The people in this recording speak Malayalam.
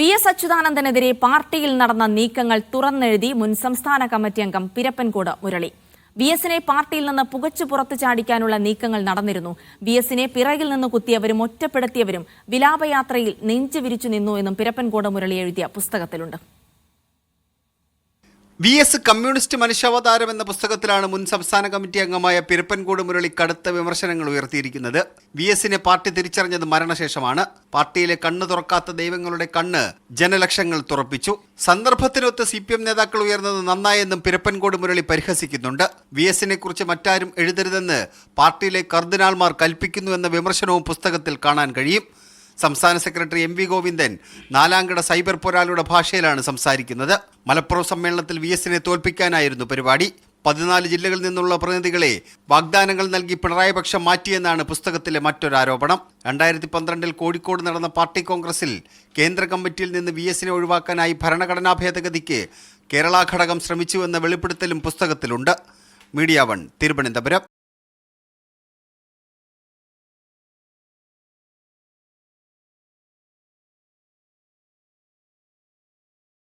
വി എസ് അച്യുതാനന്ദനെതിരെ പാർട്ടിയിൽ നടന്ന നീക്കങ്ങൾ തുറന്നെഴുതി മുൻ സംസ്ഥാന കമ്മിറ്റി അംഗം പിരപ്പൻകോട് മുരളി. വി എസിനെ പാർട്ടിയിൽ നിന്ന് പുകച്ചു പുറത്തു ചാടിക്കാനുള്ള നീക്കങ്ങൾ നടന്നിരുന്നു. വി എസിനെ പിറകിൽ നിന്ന് കുത്തിയവരും ഒറ്റപ്പെടുത്തിയവരും വിലാപയാത്രയിൽ നെഞ്ചു വിരിച്ചു നിന്നു എന്നും പിരപ്പൻകോട് മുരളി എഴുതിയ പുസ്തകത്തിലുണ്ട്. വി എസ് കമ്മ്യൂണിസ്റ്റ് മനുഷ്യാവതാരം എന്ന പുസ്തകത്തിലാണ് മുൻ സംസ്ഥാന കമ്മിറ്റി അംഗമായ പിരപ്പൻകോട് മുരളി കടുത്ത വിമർശനങ്ങൾ ഉയർത്തിയിരിക്കുന്നത്. വി എസിനെ പാർട്ടി തിരിച്ചറിഞ്ഞത് മരണശേഷമാണ്. പാർട്ടിയിലെ കണ്ണ് തുറക്കാത്ത ദൈവങ്ങളുടെ കണ്ണ് ജനലക്ഷങ്ങൾ തുറപ്പിച്ചു. സന്ദർഭത്തിനൊത്ത് സി പി എം നേതാക്കൾ ഉയർന്നത് നന്നായെന്നും പിരപ്പൻകോട് മുരളി പരിഹസിക്കുന്നുണ്ട്. വി എസിനെ കുറിച്ച് മറ്റാരും എഴുതരുതെന്ന് പാർട്ടിയിലെ കർദിനാൾമാർ കൽപ്പിക്കുന്നു എന്ന വിമർശനവും പുസ്തകത്തിൽ കാണാൻ കഴിയും. സംസ്ഥാന സെക്രട്ടറി എം വി ഗോവിന്ദൻ നാലാംകട സൈബർ പോരാളിയുടെ ഭാഷയിലാണ് സംസാരിക്കുന്നത്. മലപ്പുറം സമ്മേളനത്തിൽ വി എസിനെ തോൽപ്പിക്കാനായിരുന്നു പരിപാടി. പതിനാല് ജില്ലകളിൽ നിന്നുള്ള പ്രതിനിധികളെ വാഗ്ദാനങ്ങൾ നൽകി പിണറായി പക്ഷം മാറ്റിയെന്നാണ് പുസ്തകത്തിലെ മറ്റൊരാരോപണം രണ്ടായിരത്തി പന്ത്രണ്ടിൽ കോഴിക്കോട് നടന്ന പാർട്ടി കോൺഗ്രസിൽ കേന്ദ്ര കമ്മിറ്റിയിൽ നിന്ന് വി എസിനെ ഒഴിവാക്കാനായി ഭരണഘടനാ ഭേദഗതിക്ക് കേരള ഘടകം ശ്രമിച്ചുവെന്ന വെളിപ്പെടുത്തലും പുസ്തകത്തിലുണ്ട്. Media one Thiruvananthapuram.